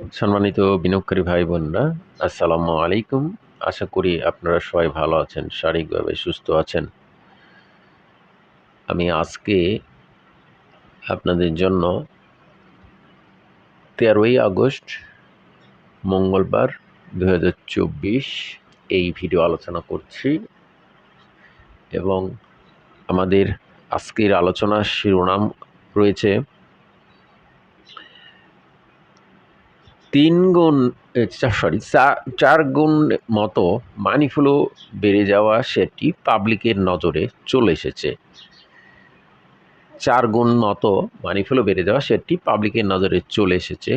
সম্মানিত বিনিয়োগকারী ভাই বোনরা, আসসালামু আলাইকুম। আশা করি আপনারা সবাই ভালো আছেন, শারীরিকভাবে সুস্থ আছেন। আমি আজকে আপনাদের জন্য তেরোই আগস্ট, মঙ্গলবার দুহাজার চব্বিশ এই ভিডিও আলোচনা করছি এবং আমাদের আজকের আলোচনার শিরোনাম রয়েছে তিন গুণ সরি চার গুণ মতো মানি ফ্লো বেড়ে যাওয়া সেটি পাবলিকের নজরে চলে এসেছে। চার গুণ মতো মানি ফ্লো বেড়ে যাওয়া সেটি পাবলিকের নজরে চলে এসেছে।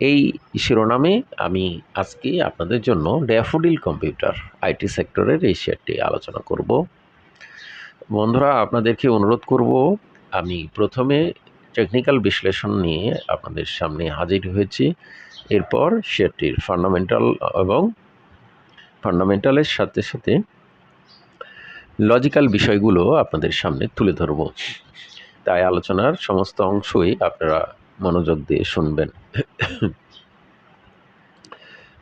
এই শিরোনামে আমি আজকে আপনাদের জন্য ড্যাফোডিল কম্পিউটার আইটি সেক্টরের এই শেয়ারটি আলোচনা করব। বন্ধুরা, আপনাদেরকে অনুরোধ করব, আমি প্রথমে টেকনিক্যাল বিশ্লেষণ নিয়ে আপনাদের সামনে হাজির হয়েছি। এরপর শেয়ারটির ফান্ডামেন্টাল এবং ফান্ডামেন্টালের সাথে সাথে লজিক্যাল বিষয়গুলো আপনাদের সামনে তুলে ধরব। তাই আলোচনার সমস্ত অংশই আপনারা মনোযোগ দিয়ে শুনবেন।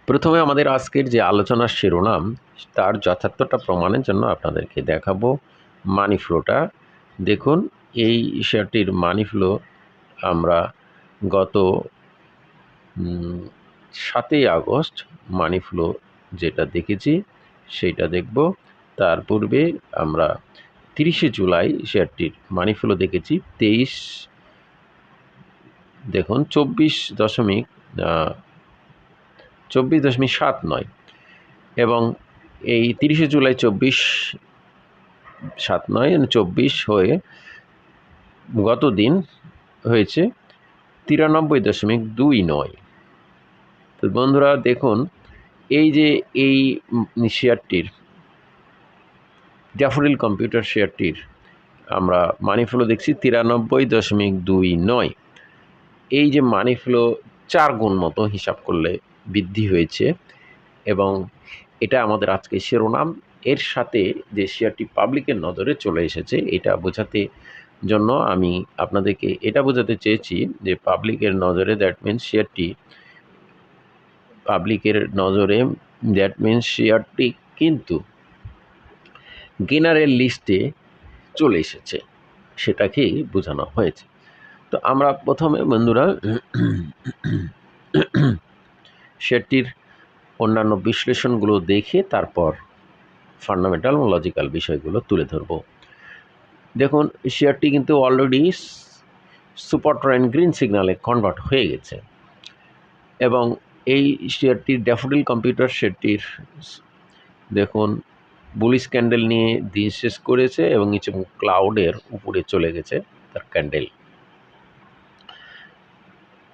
প্রথমে আমাদের আজকের যে আলোচনার শিরোনাম, তার যথার্থটা প্রমাণের জন্য আপনাদেরকে দেখাবো। মানি ফ্লোটা দেখুন এই শেয়ারটির মানি ফ্লো আমরা গত সাতই আগস্ট মানি ফ্লো যেটা দেখেছি সেটা দেখব। তার পূর্বে আমরা তিরিশে জুলাই শেয়ারটির মানি ফ্লো দেখেছি, তেইশ, দেখুন চব্বিশ দশমিক চব্বিশ দশমিক সাত নয় এবং এই তিরিশে জুলাই চব্বিশ সাত নয়, চব্বিশ হয়ে গত দিন হয়েছে তিরানব্বই দশমিক দুই নয়। তো বন্ধুরা, দেখুন, এই যে এই শেয়ারটির ড্যাফোডিল কম্পিউটার শেয়ারটির আমরা মানি ফ্লো দেখছি তিরানব্বই দশমিক দুই নয়। এই যে মানি ফ্লো চার গুণ মতো হিসাব করলে বৃদ্ধি হয়েছে এবং এটা আমাদের আজকে শিরোনাম। এর সাথে যে শেয়ারটি পাবলিকের নজরে চলে এসেছে, এটা বোঝাতে জন্য আমি আপনাদেরকে এটা বোঝাতে চেয়েছি যে পাবলিকের নজরে দ্যাট মিনস শেয়ারটি পাবলিকের নজরে দ্যাট মিনস শেয়ারটি কিন্তু গেনারের লিস্টে চলে এসেছে। সেটাকেই বোঝানো হয়েছে। তো আমরা প্রথমে বন্ধুরা শেয়ারটির অন্যান্য বিশ্লেষণগুলো দেখে তারপর ফান্ডামেন্টাল লজিক্যাল বিষয়গুলো তুলে ধরব। দেখুন শেয়ারটি কিন্তু অলরেডি সুপার ট্রেন গ্রিন সিগনালে কনভার্ট হয়ে গেছে। এবং এই শেয়ারটির ড্যাফোডিল কম্পিউটার শেয়ারটির দেখুন বুলিশ ক্যান্ডেল নিয়ে দিন শেষ করেছে এবং নিচে ক্লাউডের উপরে চলে গেছে তার ক্যান্ডেল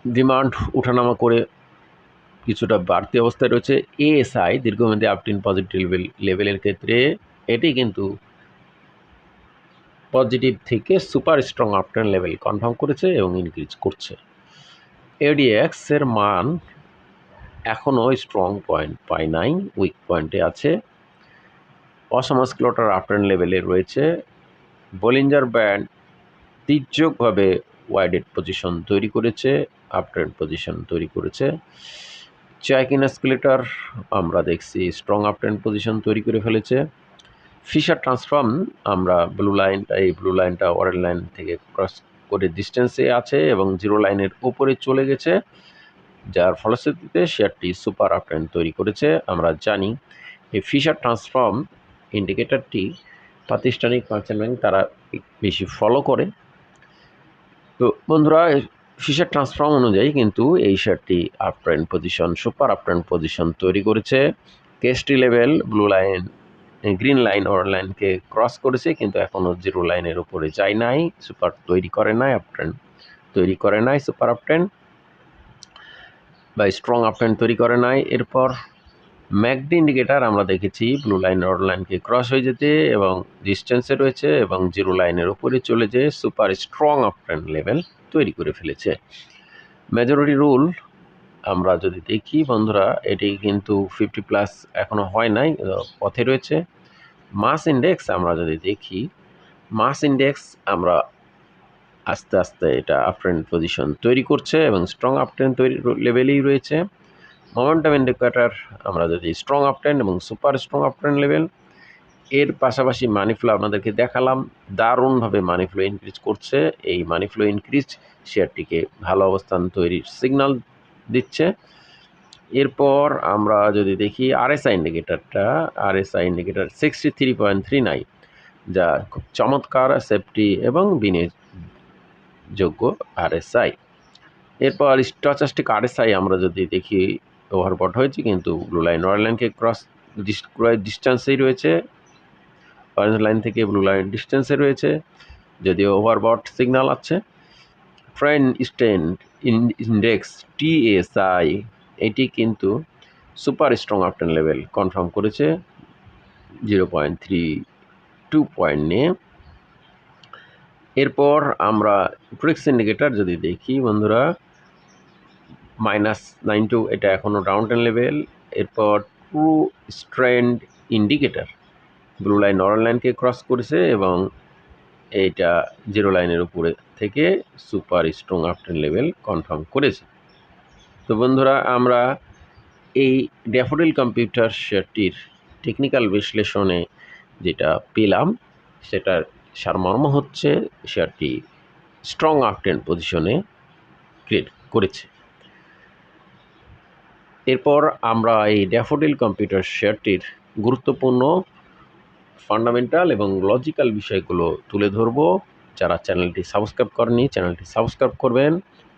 ডিমান্ড উঠানামা করে কিছুটা বাড়তি অবস্থায় রয়েছে। এএসআই দীর্ঘমেয়াদী আপটিন পজিটিভ লেভেল লেভেলের ক্ষেত্রে এটি কিন্তু পজিটিভ থেকে super strong uptrend level confirm করেছে এবং ইনক্রিজ করছে। এডিএক্স এর মান এখনও স্ট্রং পয়েন্ট পায় নাই, উইক পয়েন্টে আছে। অসমাস ক্লোটার আপটেন লেভেলে রয়েছে। বলিঞ্জার ব্যান্ড তীর্যকভাবে ওয়াইডেড পজিশন তৈরি করেছে আপট্রেন্ড পজিশন তৈরি করেছে। চাইকিন স্কেলেটার আমরা দেখছি স্ট্রং আপট্রেন্ড পজিশন তৈরি করে ফেলেছে। ফিশার ট্রান্সফর্ম আমরা ব্লু লাইনটা এই ব্লু লাইনটা অরেঞ্জ লাইন থেকে ক্রস করে ডিস্টেন্সে আছে এবং জিরো লাইনের উপরে চলে গেছে, যার ফলশ্রুতিতে শেয়ারটি সুপার আপট্রেন্ড তৈরি করেছে। আমরা জানি এই ফিশার ট্রান্সফর্ম ইন্ডিকেটারটি প্রাতিষ্ঠানিক মার্চেন্ট ব্যাংক তারা বেশি ফলো করে। তো বন্ধুরা ফিশার ট্রান্সফর্ম অনুযায়ী কিন্তু এই শেয়ারটি up trend position super up trend position তৈরি করেছে। KST level blue line green line or লাইনকে ক্রস করেছে, কিন্তু এখনও জিরো লাইনের উপরে যায় নাই, সুপার তৈরি করে নাই, আপ ট্রেন্ড তৈরি করে নাই, সুপার আপ ট্রেন্ড বা স্ট্রং আপ তৈরি করে নাই। এরপর ম্যাকডি ইন্ডিকেটার আমরা দেখেছি, ব্লু লাইন অর লাইনকে ক্রস হয়ে যেতে এবং ডিস্টেন্সে রয়েছে এবং জিরো লাইনের উপরে চলে যেয়ে super strong uptrend level তৈরি করে ফেলেছে। মেজরিটি রুল আমরা যদি দেখি, বন্ধুরা, এটি কিন্তু ফিফটি প্লাস এখনও হয় নাই পথে রয়েছে। মাস ইন্ডেক্স আমরা যদি দেখি, মাস ইন্ডেক্স আমরা আস্তে আস্তে এটা আপট্রেন্ড পজিশন তৈরি করছে এবং স্ট্রং আপট্রেন্ড তৈরি লেভেলেই রয়েছে। মোমেন্টাম ইন্ডিকেটার আমরা যদি স্ট্রং আপট্রেন্ড এবং সুপার স্ট্রং আপট্রেন্ড লেভেল এর পাশাপাশি মানি ফ্লো আপনাদেরকে দেখালাম, দারুণভাবে মানি ফ্লো ইনক্রিজ করছে। এই মানি ফ্লো ইনক্রিজ শেয়ারটিকে ভালো অবস্থান তৈরির সিগন্যাল দিচ্ছে। এরপর আমরা যদি দেখি RSI ইন্ডিকেটারটা RSI indicator sixty three point three nine যা খুব চমৎকার সেফটি এবং বিনিয়োগযোগ্য আরএসআই এরপর স্টচাস্টিক আরএসআই আমরা যদি দেখি ওভারবট হয়েছে কিন্তু ব্লু লাইন অরেঞ্জ লাইনকে ক্রস ডিস্টেন্সেই রয়েছে। অরেঞ্জ লাইন থেকে ব্লু লাইন ডিস্টেন্সে রয়েছে, যদিও ওভারবট সিগন্যাল আছে। ট্রেন স্ট্যান্ড ইন্ডেক্স টিএসআই এটি কিন্তু super strong uptrend level confirm করেছে zero point three two point নিয়ে। এরপর আমরা ব্রিক্স ইন্ডিকেটার যদি দেখি বন্ধুরা মাইনাস নাইন টু এটা এখনও ডাউন টেন লেভেল এরপর true strength indicator blue line orange লাইনকে ক্রস করেছে এবং এইটা জিরো লাইনের উপরে থেকে super strong uptrend level confirm করেছে। তো বন্ধুরা, আমরা এই ড্যাফোডিল কম্পিউটার শেয়ারটির টেকনিক্যাল বিশ্লেষণে যেটা পেলাম, সেটার সারমর্ম হচ্ছে শেয়ারটি স্ট্রং আফটেন পজিশনে ক্রিয়েট করেছে। এরপর আমরা এই ড্যাফোডিল কম্পিউটার শেয়ারটির গুরুত্বপূর্ণ ফান্ডামেন্টাল এবং লজিক্যাল বিষয়গুলো তুলে ধরবো। যারা চ্যানেলটি সাবস্ক্রাইব করেনি চ্যানেলটি সাবস্ক্রাইব করবেন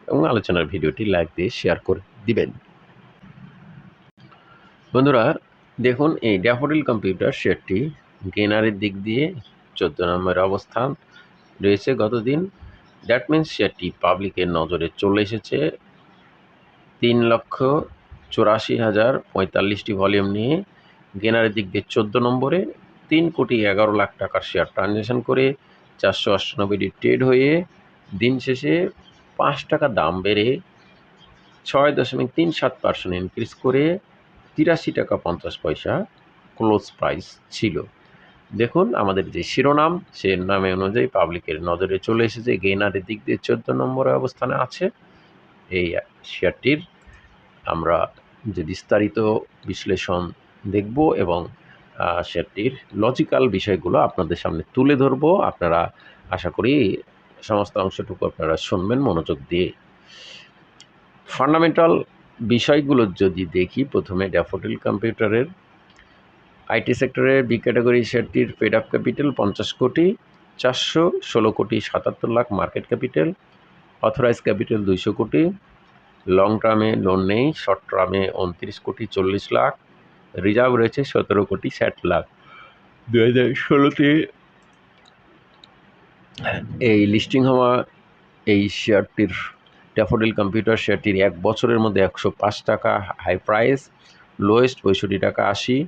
এবং আলোচনার ভিডিওটি লাইক দিয়ে শেয়ার করে দিবেন। বন্ধুরা, দেখুন এই ড্যাফোডিল কম্পিউটার শেয়ারটি গেনারের দিক দিয়ে চোদ্দ নম্বরের অবস্থান রয়েছে গতদিন। দ্যাট মিন্স শেয়ারটি পাবলিকের নজরে চলে এসেছে। তিন লক্ষ চুরাশি হাজার পঁয়তাল্লিশটি ভলিউম নিয়ে গেনারের দিক দিয়ে চোদ্দ নম্বরে তিন কোটি এগারো লাখ টাকার শেয়ার ট্রানজ্যাকশন করে চারশো অষ্টানব্বইটি ট্রেড হয়ে দিন শেষে পাঁচ টাকা দাম বেড়ে ছয় দশমিক তিন সাত পার্সেন্ট ইনক্রিজ করে তিরাশি টাকা পঞ্চাশ পয়সা ক্লোজ প্রাইস ছিল। দেখুন, আমাদের যে শিরোনাম, সে নামে অনুযায়ী পাবলিকের নজরে চলে এসেছে। গেইনারের দিক দিয়ে চোদ্দ নম্বরে অবস্থানে আছে। এই শেয়ারটির আমরা যে বিস্তারিত বিশ্লেষণ দেখব এবং শেয়ারটির লজিক্যাল বিষয়গুলো আপনাদের সামনে তুলে ধরব। আপনারা আশা করি সমস্ত অংশটুকু আপনারা শুনবেন মনোযোগ দিয়ে। ফান্ডামেন্টাল বিষয়গুলো যদি দেখি, প্রথমে ড্যাফোডিল কম্পিউটারের আইটি সেক্টরের বি ক্যাটাগরি শেয়ারটির পেড আপ ক্যাপিটাল পঞ্চাশ কোটি, চারশো ষোলো কোটি সাতাত্তর lakh market capital authorized capital দুইশো কোটি, লং টার্মে লোন নেই, শর্ট টার্মে উনত্রিশ কোটি চল্লিশ লাখ রিজার্ভ রয়েছে সতেরো কোটি ষাট লাখ। দু হাজার ষোলোতে এই লিস্টিং হওয়া এই শেয়ারটির ড্যাফোডিল কম্পিউটার শেয়ারটির এক বছরের মধ্যে একশো পাঁচ টাকা হাই প্রাইস লোয়েস্ট পঁয়ষট্টি টাকা আশি।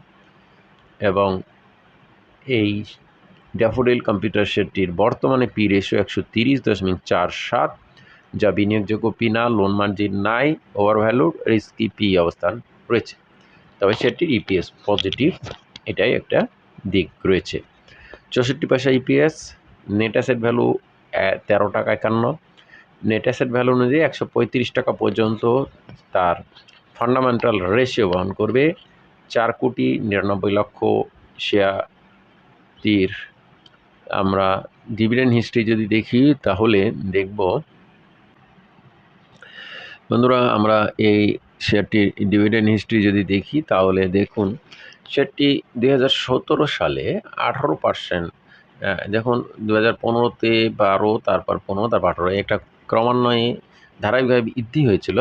এবং এই ড্যাফোডিল কম্পিউটার শেয়ারটির বর্তমানে পি রেশিও একশো তিরিশ দশমিক চার সাত, যা বিনিয়োগযোগ্য পি না লোন মার্জিন নাই ওভার ভ্যালু রিস্কি পি অবস্থান রয়েছে। তবে সেটির ইপিএস পজিটিভ এটাই একটা দিক রয়েছে। চৌষট্টি পয়সা ইপিএস নেট অ্যাসেট ভ্যালু তেরো টাকা একান্ন। নেট অ্যাসেট ভ্যালু অনুযায়ী একশো পঁয়ত্রিশ টাকা পর্যন্ত তার ফান্ডামেন্টাল রেশিও বহন করবে। চার কোটি নিরানব্বই লক্ষ শেয়ারটির আমরা ডিভিডেন্ড হিস্ট্রি যদি দেখি, তাহলে দেখব, বন্ধুরা, আমরা এই শেয়ারটির ডিভিডেন্ড হিস্ট্রি যদি দেখি, তাহলে দেখুন, শেয়ারটি দুই সালে আঠারো পার্সেন্ট দেখুন দু হাজার পনেরোতে বারো, তারপর পনেরো, তারপর আঠারো একটা ক্রমান্বয়ে ধারাবাহিকভাবে বৃদ্ধি হয়েছিল।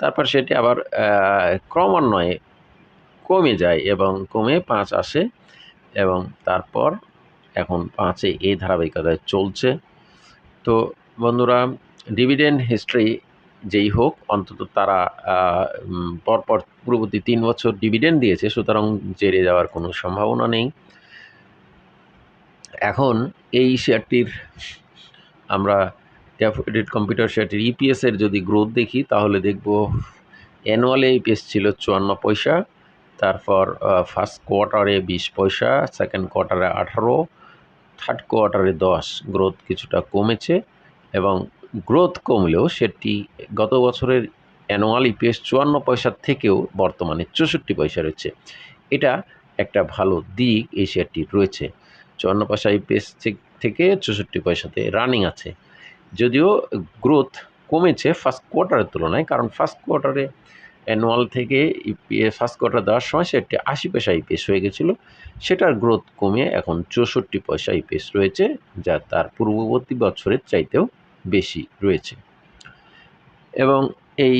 তারপর সেটি আবার ক্রমান্বয়ে কমে যায় এবং কমে পাঁচ আসে এবং তারপর এখন পাঁচে এই ধারাবাহিকতায় চলছে। তো বন্ধুরা ডিভিডেন্ড হিস্ট্রি যেই হোক, অন্তত তারা পরপর পূর্ববর্তী তিন বছর ডিভিডেন্ড দিয়েছে, সুতরাং জেরে যাওয়ার কোনো সম্ভাবনা নেই। এখন এই শেয়ারটির আমরা ডেফিনেট কম্পিউটার শেয়ারটির ইপিএসের যদি গ্রোথ দেখি, তাহলে দেখব অ্যানুয়ালে ইপিএস ছিল চুয়ান্ন পয়সা, তারপর ফার্স্ট কোয়ার্টারে বিশ পয়সা সেকেন্ড কোয়ার্টারে আঠারো থার্ড কোয়ার্টারে দশ। গ্রোথ কিছুটা কমেছে এবং গ্রোথ কমলেও সেটি গত বছরের অ্যানুয়াল ইপিএস চুয়ান্ন পয়সার থেকেও বর্তমানে চৌষট্টি পয়সা রয়েছে। এটা একটা ভালো দিক এই শেয়ারটির রয়েছে। চুয়ান্ন পয়সা ইপিএস থেকে চৌষট্টি পয়সাতে রানিং আছে। যদিও গ্রোথ কমেছে ফার্স্ট কোয়ার্টারের তুলনায়, কারণ ফার্স্ট কোয়ার্টারে অ্যানুয়াল থেকে ইপিএস ফার্স্ট কোয়ার্টার দেওয়ার সময় সেটি আশি পয়সা ইপিএস হয়ে গেছিল। সেটার গ্রোথ কমে এখন চৌষট্টি পয়সা ইপিএস রয়েছে, যা তার পূর্ববর্তী বছরের চাইতেও বেশি রয়েছে। এবং এই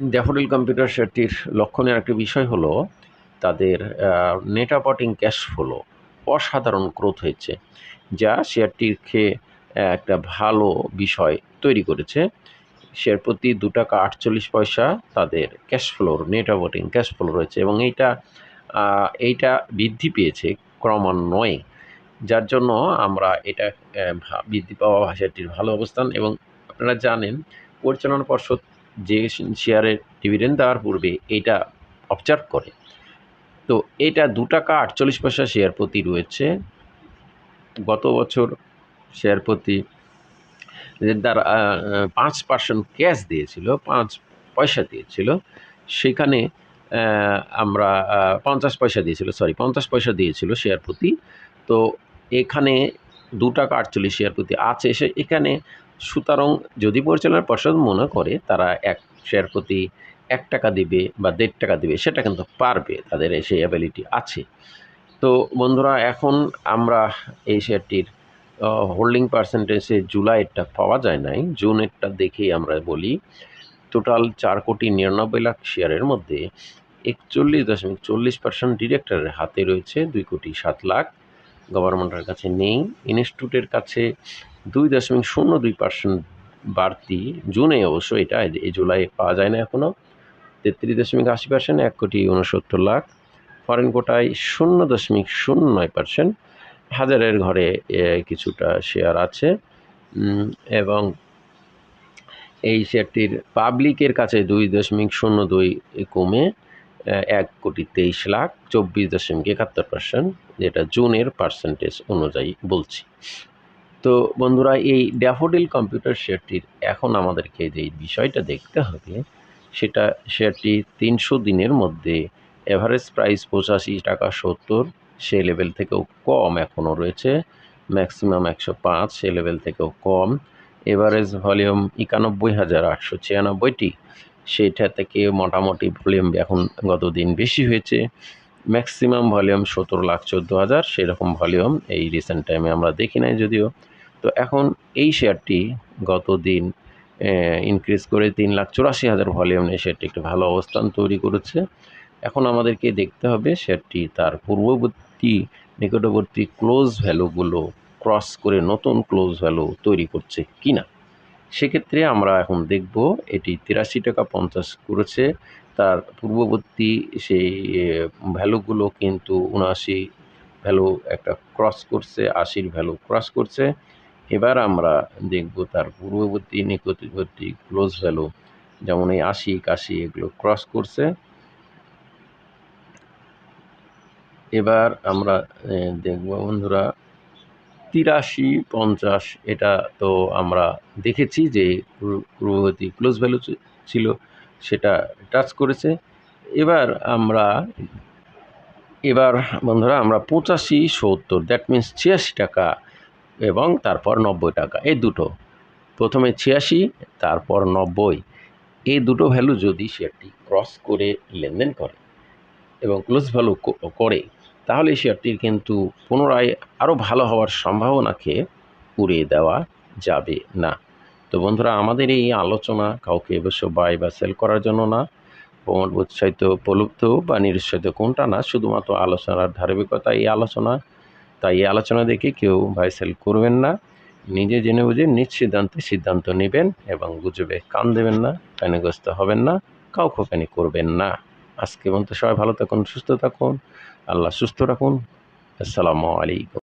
ড্যাফোডিল কম্পিউটার শেয়ারটির লক্ষণের একটি বিষয় হলো, তাদের নেট অপারেটিং ক্যাশ ফ্লো অসাধারণ গ্রোথ হয়েছে, যা শেয়ারটির খেয়ে একটা ভালো বিষয় তৈরি করেছে। শেয়ার প্রতি দু টাকা আটচল্লিশ পয়সা তাদের ক্যাশ ফ্লোর নেট অপারেটিং ক্যাশ ফ্লো রয়েছে এবং এইটা এইটা বৃদ্ধি পেয়েছে ক্রমান্বয়ে। যার জন্য আমরা এটা বৃদ্ধি পাওয়া শেয়ারটির ভালো অবস্থান এবং আপনারা জানেন পরিচালনা পর্ষদ যে শেয়ারের ডিভিডেন্ড দেওয়ার পূর্বে এইটা অবজার্ভ করে। তো এটা দু টাকা আটচল্লিশ পয়সা শেয়ার প্রতি রয়েছে। গত বছর শেয়ার প্রতি দ্বারা পাঁচ পার্সেন্ট ক্যাশ দিয়েছিল, পাঁচ পয়সা দিয়েছিল। সেখানে আমরা পঞ্চাশ পয়সা দিয়েছিল সরি পঞ্চাশ পয়সা দিয়েছিল শেয়ার প্রতি। তো এখানে দু টাকা আটচল্লিশ শেয়ার প্রতি আছে। সে এখানে সুতরাং যদি পরিচালনা পর্ষদ মনে করে তারা এক শেয়ার প্রতি এক টাকা দিবে বা দেড় টাকা দিবে, সেটা কিন্তু পারবে, তাদের সেই অ্যাবিলিটি আছে। তো বন্ধুরা, এখন আমরা এই শেয়ারটির হোল্ডিং পার্সেন্টেজে জুলাইয়েরটা পাওয়া যায় নাই। জুনেরটা দেখেই আমরা বলি টোটাল চার কোটি নিরানব্বই লাখ শেয়ারের মধ্যে একচল্লিশ দশমিক চল্লিশ পার্সেন্ট ডিরেক্টরের হাতে রয়েছে দুই কোটি সাত লাখ। গভর্নমেন্টের কাছে নেই। ইনস্টিটিউটের কাছে দুই দশমিক শূন্য দুই পার্সেন্ট বাড়তি জুনে অবশ্য এটা এই জুলাই পাওয়া যায় না এখনও তেত্রিশ দশমিক আশি পার্সেন্ট, এক কোটি উনসত্তর লাখ। ফরেন কোটায় শূন্য দশমিক শূন্য নয় পার্সেন্ট। হাজারের ঘরে কিছুটা শেয়ার আছে। এবং এই শেয়ারটির পাবলিকের কাছে দুই দশমিক শূন্য দুই কমে। এক কোটি তেইশ লাখ চব্বিশ দশমিক একাত্তর পার্সেন্ট যেটা জুনের পার্সেন্টেজ অনুযায়ী বলছি। তো বন্ধুরা, এই ড্যাফোডিল কম্পিউটার শেয়ারটির এখন আমাদেরকে যে বিষয়টা দেখতে হবে, সেটা শেয়ারটি তিনশো দিনের মধ্যে অ্যাভারেজ প্রাইস পঁচাশি টাকা সত্তর, সে লেভেল থেকেও কম এখনও রয়েছে ম্যাক্সিমাম একশো পাঁচ, সে লেভেল থেকেও কম। এভারেজ ভলিউম একানব্বই হাজার আটশো ছিয়ানব্বইটি। সেটা থেকে মোটামুটি ভলিউম এখন গত দিন বেশি হয়েছে। ম্যাক্সিমাম ভলিউম সতেরো লাখ চোদ্দ হাজার, সেরকম ভলিউম এই রিসেন্ট টাইমে আমরা দেখি নাই যদিও। তো এখন এই শেয়ারটি গত দিন ইনক্রিজ করে তিন লাখ চুরাশি হাজার ভলিউম নিয়ে শেয়ারটি একটি ভালো অবস্থান তৈরি করেছে। এখন আমাদেরকে দেখতে হবে শেয়ারটি তার পূর্ববর্তী, নিকটবর্তী ক্লোজ ভ্যালুগুলো ক্রস করে নতুন ক্লোজ ভ্যালু তৈরি করছে কি না সেক্ষেত্রে আমরা এখন দেখব এটি তিরাশি টাকা পঞ্চাশ করেছে। তার পূর্ববর্তী সেই ভ্যালুগুলো কিন্তু উনআশি ভ্যালু একটা ক্রস করছে, আশির ভ্যালু ক্রস করছে। এবার আমরা দেখব তার পূর্ববর্তী, নিকটবর্তী ক্লোজ ভ্যালু যেমন এই আশি, একাশি এগুলো ক্রস করছে। এবার আমরা দেখব বন্ধুরা তিরাশি পঞ্চাশ, এটা তো আমরা দেখেছি যে পূর্ববর্তী ক্লোজ ভ্যালু ছিল, সেটা টাচ করেছে। এবার আমরা, এবার বন্ধুরা আমরা পঁচাশি সত্তর দ্যাট মিন্স ছিয়াশি টাকা এবং তারপর নব্বই টাকা, এই দুটো। প্রথমে ছিয়াশি, তারপর নব্বই, এই দুটো ভ্যালু যদি শেয়ারটি ক্রস করে লেনদেন করে এবং ক্লোজ ভ্যালু করে তাহলে শেয়ারটির কিন্তু পুনরায় আরও ভালো হওয়ার সম্ভাবনাকে উড়িয়ে দেওয়া যাবে না। তো বন্ধুরা, আমাদের এই আলোচনা কাউকে অবশ্য বাই বা সেল করার জন্য না প্রমোট উৎসাহিত প্রলুব্ধ বা নিরুৎসাহিত কোনটা না, শুধুমাত্র আলোচনার ধারাবাহিকতা এই আলোচনা। তাই এই আলোচনা দেখে কেউ বাই সেল করবেন না, নিজে জেনে বুঝে নিজ সিদ্ধান্তে সিদ্ধান্ত নেবেন এবং গুজবে কান দেবেন না, প্যানিগ্রস্ত হবেন না, কাউকে প্যানি করবেন না। আজকে পর্যন্ত সবাই ভালো থাকুন, সুস্থ থাকুন। আল্লাহ সুস্থ রাখুন। আসসালামু আলাইকুম।